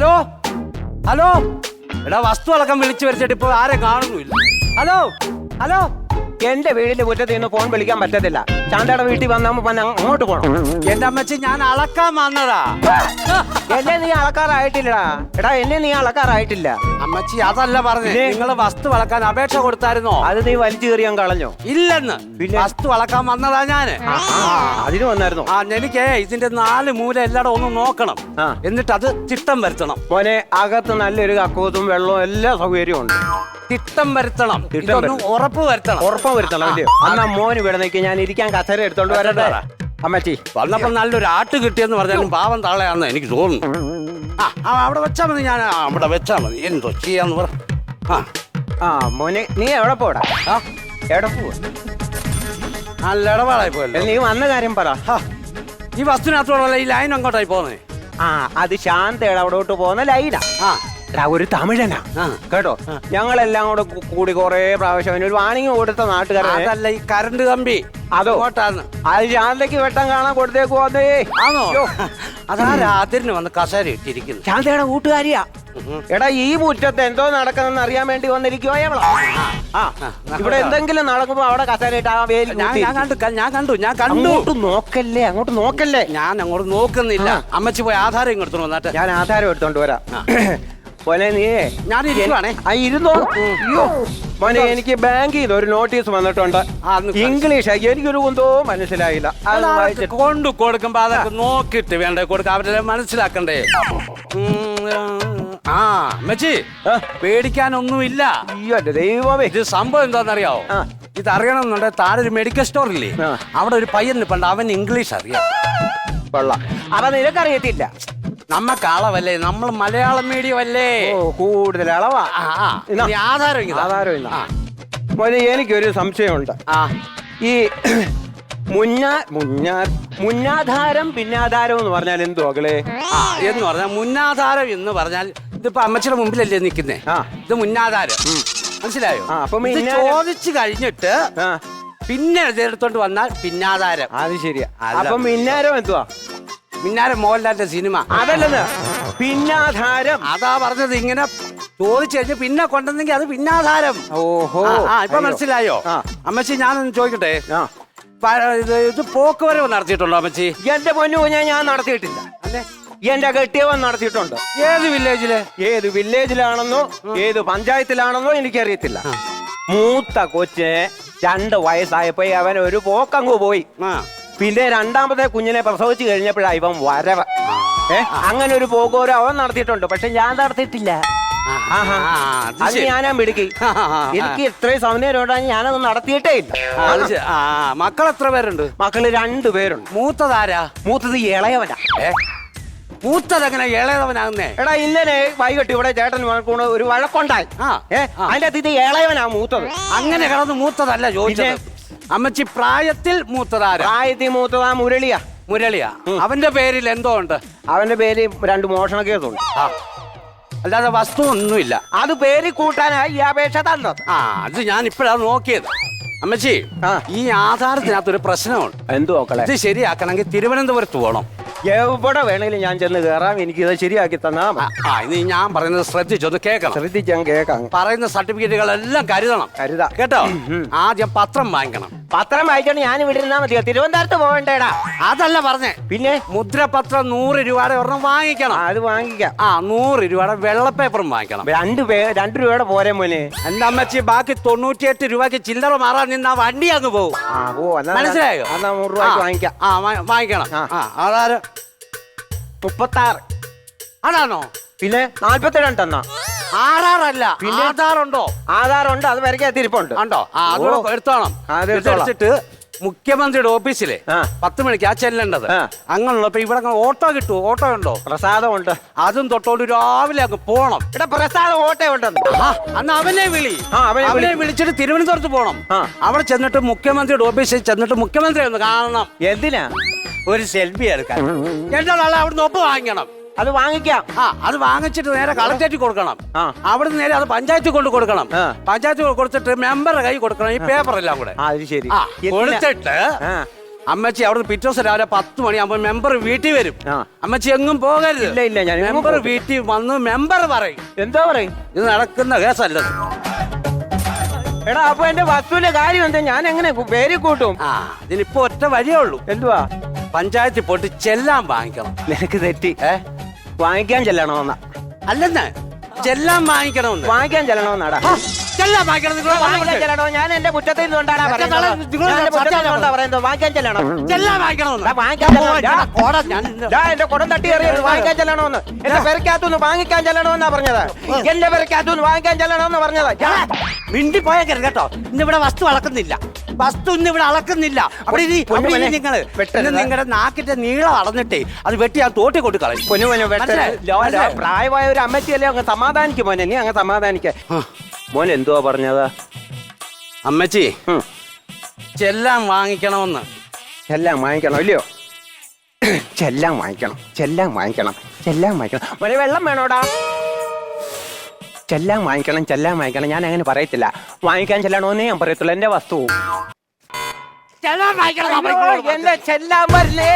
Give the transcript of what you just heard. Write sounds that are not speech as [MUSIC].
Hello? Hello? എടാ വസ്തു അളക്കം വിളിച്ചു വരച്ചിട്ട് ഇപ്പൊ ആരെ കാണുന്നില്ല ഹലോ? ഹലോ? എന്റെ വീടിന്റെ മുറ്റത്ത് നിന്ന് ഫോൺ വിളിക്കാൻ പറ്റത്തില്ല. ചാന്തയുടെ വീട്ടിൽ വന്നാകുമ്പോ അങ്ങോട്ട് പോണം. എന്റെ അമ്മച്ചി ഞാൻ അളക്കാൻ വന്നതാ. എന്നെ നീ അളക്കാറായിട്ടില്ലടാ. എടാ എന്നെ നീ അളക്കാറായിട്ടില്ല. അമ്മച്ചി അതല്ല പറഞ്ഞു നിങ്ങൾ വസ്തു വളക്കാൻ അപേക്ഷ കൊടുത്തായിരുന്നോ? അത് നീ വലിച്ചു കയറിയാൻ കളഞ്ഞോ? ഇല്ലെന്ന്. പിന്നെ? വസ്തു വളക്കാൻ വന്നതാ ഞാൻ. അതിന് വന്നായിരുന്നു. ആ എനിക്ക് ഇതിന്റെ നാല് മൂല എല്ലാടും ഒന്ന് നോക്കണം. എന്നിട്ട് അത് ചിട്ടം വരുത്തണം. മോനെ അകത്ത് നല്ലൊരു കക്കൂത്തും വെള്ളവും എല്ലാ സൗകര്യവും ഉണ്ട്. ചിട്ടം വരുത്തണം. തിട്ടം ഇതൊന്ന് ഉറപ്പ് വരുത്തണം. ഉറപ്പം വരുത്തണം അല്ലയോ? അന്നാ മോന് ഇവിടെ നിൽക്കുക ഞാൻ ഇരിക്കാൻ കസേര എടുത്തോണ്ട് വരട്ടെ. അമ്മച്ചി വന്നപ്പോ നല്ലൊരു ആട്ട് കിട്ടിയെന്ന് പറഞ്ഞാലും പാവം തള്ളയാന്ന് എനിക്ക് തോന്നുന്നു. ആ ആ, അവിടെ വെച്ചാ മതി ഞാൻ ആ, അവിടെ വെച്ചാ മതി. എന്തോ ചെയ്യാന്ന് പറ. ആ. ആ മോനെ നീ എവിടെ പോടാ? ആ, എവിടെ പോവാ? നല്ല ഇടപാടായി പോയല്ലോ. നീ വന്ന കാര്യം പറ. ഹാ, ഈ വസ്തുവിനകത്തോടല്ല ഈ ലൈൻ അങ്ങോട്ടായി പോന്നേ? ആ അത് ശാന്തയുടെ അവിടോട്ട് പോകുന്ന ലൈനാ. ആ. എടാ, ഒരു തമിഴനാ. കേട്ടോ? ഞങ്ങളെല്ലാം കൂടെ കൂടി കൊറേ പ്രാവശ്യം അവന് ഒരു വാണിംഗ് കൊടുത്ത നാട്ടുകാരൻ അതല്ല ഈ കറണ്ട് കമ്പി അതോ? അത് ശാന്തയ്ക്ക് വെട്ടം കാണാൻ കൊടുത്തേക്ക് വന്നേ ആണോ? അതാ രാത്രിന് വന്ന് കസേര ഇട്ടിരിക്കുന്നു. ശാന്തയുടെ കൂട്ടുകാരിയാ. എടാ ഈ മുറ്റത്ത് എന്തോ നടക്കുന്നെന്ന് അറിയാൻ വേണ്ടി വന്നിരിക്കുവോ ആ ഇവിടെ എന്തെങ്കിലും നടക്കുമ്പോ അവിടെ കസേര ഇട്ട് ആ വേലി ഞാൻ ഞാൻ കണ്ടു ക- ഞാൻ കണ്ടു ഞാൻ കണ്ടു. അങ്ങോട്ട് നോക്കല്ലേ അങ്ങോട്ട് നോക്കല്ലേ. ഞാൻ അങ്ങോട്ട് നോക്കുന്നില്ല. അമ്മച്ചി പോയി ആധാരം ഇങ്ങോട്ട് വന്നാട്ടെ. ഞാൻ ആധാരം എടുത്തോണ്ട് വരാം. [COUGHS] പോലെ നീ. ഞാൻ ഇരിക്കുവാണേ. ആ ഇരുന്നോ? അയ്യോ. മോനെ എനിക്ക് ബാങ്കിൽ നിന്ന് ഒരു നോട്ടീസ് വന്നിട്ടുണ്ട്. ഇംഗ്ലീഷ് എനിക്കൊരു കുന്തോ മനസ്സിലായില്ല. അത് വായിച്ചിട്ട് കൊണ്ടു കൊടുക്കുമ്പോ അതൊക്കെ നോക്കിട്ട് വേണ്ട കൊടുക്ക. അവരെ മനസ്സിലാക്കണ്ടേ? ഉം, ആ അമ്മച്ചി ആ. പേടിക്കാനൊന്നുമില്ല. അയ്യോ എന്റെ ദൈവമേ. ഇത് സംഭവം എന്താണെന്നറിയാവോ ആ. ഇത് അറിയണമെന്നുണ്ടെ താഴെ ഒരു മെഡിക്കൽ സ്റ്റോർ ഇല്ലേ? ആ. അവിടെ ഒരു പയ്യൻ പണ്ട് അവൻ ഇംഗ്ലീഷ് അറിയാം. കൊള്ളാം. അപ്പൊ നിനക്കറിയത്തില്ല. നമ്മക്ക് അളവല്ലേ നമ്മൾ മലയാളം മീഡിയം അല്ലേ ഓ കൂടുതൽ അളവാ ആ, ആ. ഇന്നാ. ഇനി ആധാരം ഇങ്ങതാ. ആധാരം ഇന്നാ. ആ. മോനെ എനിക്കൊരു സംശയമുണ്ട് ആ ഈ മുന്നാ മുന്നാ മുന്നാധാരം പിന്നാധാരം എന്ന് പറഞ്ഞാൽ എന്തു മകളെ ആ എന്ന് പറഞ്ഞാൽ മുന്നാധാരം എന്ന് പറഞ്ഞാൽ ഇതിപ്പോ അമ്മച്ചിയുടെ മുമ്പിലല്ലേ നിൽക്കുന്നേ ആ. ഇത് മുന്നാധാരം മനസ്സിലായോ ആ, അപ്പൊ ഇത് മുന്നാധാരം- ചോദിച്ചു കഴിഞ്ഞിട്ട് ആ പിന്നെ എടുത്തോണ്ട് വന്നാൽ പിന്നാധാരം അത് ശരിയാ. അപ്പൊ മിന്നാരം എന്തുവാ പിന്നാലെ മോഹൻലാലിന്റെ സിനിമ. അതല്ലത്. പിന്നാധാരം. അതാ പറഞ്ഞത് ഇങ്ങനെ ചോദിച്ചു കഴിഞ്ഞ് പിന്നെ കൊണ്ടെന്നെങ്കിൽ അത് പിന്നാധാരം. ഓഹോ. ആ, ഇപ്പൊ മനസ്സിലായോ. അമ്മച്ചി ഞാനൊന്ന് ചോദിക്കട്ടെ? പ- ഇത് ഇത് പോക്കുവരവ് നടത്തിയിട്ടുണ്ടോ അമ്മച്ചി? എന്റെ പൊന്നു കുഞ്ഞാ ഞാൻ നടത്തിയിട്ടില്ല. അല്ലേ? എന്റെ കെട്ടിയവൻ നടത്തിയിട്ടുണ്ട്. ഏത് വില്ലേജിൽ? ഏത് വില്ലേജിലാണെന്നോ ഏത് പഞ്ചായത്തിലാണെന്നോ എനിക്കറിയത്തില്ല. മൂത്ത കൊച്ചിന് രണ്ട് വയസ്സായപ്പോ അവൻ ഒരു പോക്കങ്ങ് പോയി. ആ. പിന്നെ രണ്ടാമത്തെ കുഞ്ഞിനെ പ്രസവിച്ചു കഴിഞ്ഞപ്പോഴാ ഇവൻ വരവ്. ഏ? അങ്ങനെ ഒരു പോകോരോ അവൻ നടത്തിയിട്ടുണ്ട്. പക്ഷെ ഞാൻ നടത്തിയിട്ടില്ല. അത് ഞാനാ മിടുക്കി. എനിക്ക് ഇത്രയും സമയം ഉണ്ടായി ഞാനത് നടത്തിയിട്ടേ ഇല്ല. മക്കൾ എത്ര പേരുണ്ട്? മക്കൾ രണ്ടുപേരുണ്ട് മൂത്തതാരാ മൂത്തത് ഇളയവനാ. ഏ? ഇളയവനാകുന്നേ? എടാ ഇന്നലെ വൈകിട്ട് ഇവിടെ ചേട്ടൻ ഒരു വഴക്കുണ്ടായി. അതിന്റെ അകത്ത് ഇത് ഇളയവനാ മൂത്തത്. അങ്ങനെ കിടന്ന് മൂത്തതല്ല ചോദിച്ചത്. അമ്മച്ചി പ്രായത്തിൽ മൂത്തതാരാ? പ്രായത്തിൽ മൂത്തതാ മുരളിയാ. മുരളിയ. അവന്റെ പേരിൽ എന്തോ ഉണ്ട്? അവന്റെ പേര് രണ്ട് മോഷണ കേസുണ്ട്. ആ. അല്ലാതെ വസ്തു ഒന്നുമില്ല അത് പേര് കൂട്ടാനായി ഈ അപേക്ഷ തന്നത്. ആ അത് ഞാൻ ഇപ്പോഴാണ് നോക്കിയത്. അമ്മച്ചി ആ. ഈ ആധാരത്തിനകത്തൊരു പ്രശ്നമുണ്ട്. എന്തോ നോക്കളെ? ഇത് ശരിയാക്കണമെങ്കിൽ തിരുവനന്തപുരത്ത് പോകണം എവിടെ വേണമെങ്കിലും ഞാൻ ചെന്ന് കയറാം. എനിക്ക് ഇത് ശരിയാക്കി തന്നാ ആ, മതി. ആ ഇത് ഞാൻ പറയുന്നത് ശ്രദ്ധിച്ചൊന്ന് കേൾക്കണം. ശ്രദ്ധിച്ചാൽ കേൾക്കാം. പറയുന്ന സർട്ടിഫിക്കറ്റുകളെല്ലാം കരുതണം. കരുതാം. കേട്ടോ? ആദ്യം പത്രം വാങ്ങിക്കണം. പത്രം വായിച്ചോണ്ട് ഞാൻ ഇവിടെ ഇരുന്നാ മതിയോ? തിരുവനന്തപുരത്ത് പോകണ്ടേടാ അതല്ല പറഞ്ഞേ. പിന്നെ? മുദ്രപത്രം നൂറ് രൂപയുടെ ഒരെണ്ണം വാങ്ങിക്കണം. അത് വാങ്ങിക്കാം. ആ നൂറ് രൂപയുടെ വെള്ളപ്പേപ്പറും വാങ്ങിക്കണം. രണ്ട് പേ രണ്ട് രൂപയുടെ പോരെ മോനെ. എന്റെ അമ്മച്ചി ബാക്കി തൊണ്ണൂറ്റിയെട്ട് രൂപയ്ക്ക് ചില്ലറ മാറാൻ നിന്ന് വണ്ടി അങ്ങ് പോകും ആ ഓ എന്നാ മനസ്സിലായോ? എന്നാ നൂറ് രൂപ വാങ്ങിക്കാം. ആ വാ- വാങ്ങിക്കണം. ആ. ആ ആധാരം മുപ്പത്താറ്. അതാണോ? പിന്നെ നാൽപ്പത്തി രണ്ടെന്നാ ആറാറല്ല. പിന്നെ? ആധാറുണ്ടോ? ആധാർ ഉണ്ട് അത് വരയ്ക്കാൻ തിരിപ്പുണ്ട് ഉണ്ടോ ആ അതുകൂടെ എടുത്തോണം. ആ, അത് എടുത്തോളാം. എടുത്തിട്ട് മുഖ്യമന്ത്രിയുടെ ഓഫീസിലെ ആ. പത്ത് മണിക്ക് ആ ചെല്ലേണ്ടത്. അങ്ങനെയുള്ള അങ്ങനെയുള്ളപ്പോ ഇവിടെ അങ്ങ് ഓട്ടോ കിട്ടുമോ ഓട്ടോ ഉണ്ടോ? പ്രസാദമുണ്ട്. അതും തൊട്ടോണ്ട് രാവിലെ അങ്ങ് പോണം. ഇവിടെ പ്രസാദം ഓട്ടോ ഉണ്ടെന്ന്. ആ, അന്ന് അവനെ വിളി. ആ, അവനെ അവനെ വിളിച്ചിട്ട് തിരുവനന്തപുരത്ത് പോണം. ആ. അവിടെ ചെന്നിട്ട് മുഖ്യമന്ത്രിയുടെ ഓഫീസിൽ ചെന്നിട്ട് മുഖ്യമന്ത്രി ഒന്ന് കാണണം. എന്തിനാ? ഒരു സെൽഫി എടുക്കാൻ. എന്താ നാളെ അവിടുന്ന് ഒപ്പ് വാങ്ങിക്കണം? അത് വാങ്ങിക്കാം. ആ അത് വാങ്ങിച്ചിട്ട് നേരെ കളക്ടറേറ്റ് കൊടുക്കണം. ആ. അവിടുന്ന് നേരെ അത് പഞ്ചായത്തിൽ കൊണ്ട് കൊടുക്കണം. പഞ്ചായത്തിൽ പഞ്ചായത്ത് കൊടുത്തിട്ട് മെമ്പറുടെ കൈ കൊടുക്കണം ഈ പേപ്പർ എല്ലാം കൂടെ. അത് ശരി. കൊടുത്തിട്ട് അമ്മച്ചി അവിടുന്ന് പിറ്റേ ദിവസം രാവിലെ പത്ത് മണിയാകുമ്പോ മെമ്പർ വീട്ടിൽ വരും. അമ്മച്ചി എങ്ങും പോകരുത്. ഇല്ല, ഇല്ല, ഞാൻ മെമ്പർ വീട്ടിൽ വന്ന് മെമ്പർ പറയും. എന്താ പറയും? ഇത് നടക്കുന്ന കേസല്ലത്. എടാ അപ്പൊ എന്റെ വസ്തുവിന്റെ കാര്യം എന്താ? ഞാൻ എങ്ങനെ പേര് കൂട്ടും? ആ ഇതിനിപ്പോ ഒറ്റ വഴിയേ ഉള്ളൂ. എന്തുവാ? പഞ്ചായത്തിൽ പോയിട്ട് ചെല്ലാൻ വാങ്ങിക്കണം. നിനക്ക് തെറ്റി. ഏ? വാങ്ങിക്കാൻ ചെല്ലണമെന്ന. അല്ലെന്ന്? ചെല്ലാൻ വാങ്ങിക്കണമെന്ന്. വാങ്ങിക്കാൻ ചെല്ലണമെന്നാടാ. ചെല്ലാൻ വാങ്ങിക്കണം. നിങ്ങൾ വാങ്ങിക്കാൻ ചെല്ലണോ? ഞാൻ എന്റെ മുറ്റത്തിൽ നിന്നുകൊണ്ടാണ് പറയുന്നത്. നിങ്ങൾ ഞാൻ എന്റെ മുറ്റത്തിൽ നിന്നുകൊണ്ടാ പറയുന്നത്. വാങ്ങിക്കാൻ ചെല്ലണം. ചെല്ലാൻ വാങ്ങിക്കണമെന്ന്. വാങ്ങിക്കാൻ ചെല്ലണം. എടാ, പോടാ, ഞാൻ ദാ എന്റെ കുടം തട്ടി എറിയത് വാങ്ങിക്കാൻ ചെല്ലണമെന്ന്. എന്റെ പെരക്കകത്തുനിന്ന് വാങ്ങിക്കാൻ ചെല്ലണമെന്നാ പറഞ്ഞത്. എന്റെ പെരക്കകത്തുനിന്ന് വാങ്ങിക്കാൻ ചെല്ലണമെന്ന് പറഞ്ഞത്. മിണ്ടി പോയേക്കരുത് കേട്ടോ. ഇന്ന് ഇവിടെ വസ്തു അളക്കുന്നില്ല. വസ്തു ഇന്ന് ഇവിടെ അളക്കുന്നില്ല. അവിടെ നിങ്ങൾ. ഇന്ന് നിങ്ങളുടെ നാക്കിന്റെ നീളം അളന്നിട്ടേ അത് വെട്ടി ആ തോട്ടി കൊണ്ട് കളയും. പൊന്നു? പ്രായമായ ഒരു അമ്മച്ചിയല്ലേ അങ്ങ് സമാധാനിക്കും മോനെ? നീ അങ്ങ് സമാധാനിക്ക. മോൻ എന്തുവാ പറഞ്ഞത്? അമ്മച്ചി ചെല്ലാം വാങ്ങിക്കണമെന്ന്. ചെല്ലാം വാങ്ങിക്കണം ഇല്ലയോ ചെല്ലാം വാങ്ങിക്കണം ചെല്ലാം വാങ്ങിക്കണം ചെല്ലാം വാങ്ങിക്കണം. മോനെ വെള്ളം വേണോടാ? ചെല്ലാം വാങ്ങിക്കണം ചെല്ലാം വാങ്ങിക്കണം. ഞാൻ അങ്ങനെ പറയത്തില്ല. വാങ്ങിക്കാൻ ചെല്ലണോന്നേ ഞാൻ പറയത്തുള്ളൂ എന്റെ വസ്തു. ചെല്ലാൻ വാങ്ങിക്കണം എന്റെ ചെല്ലാൻ വരില്ലേ?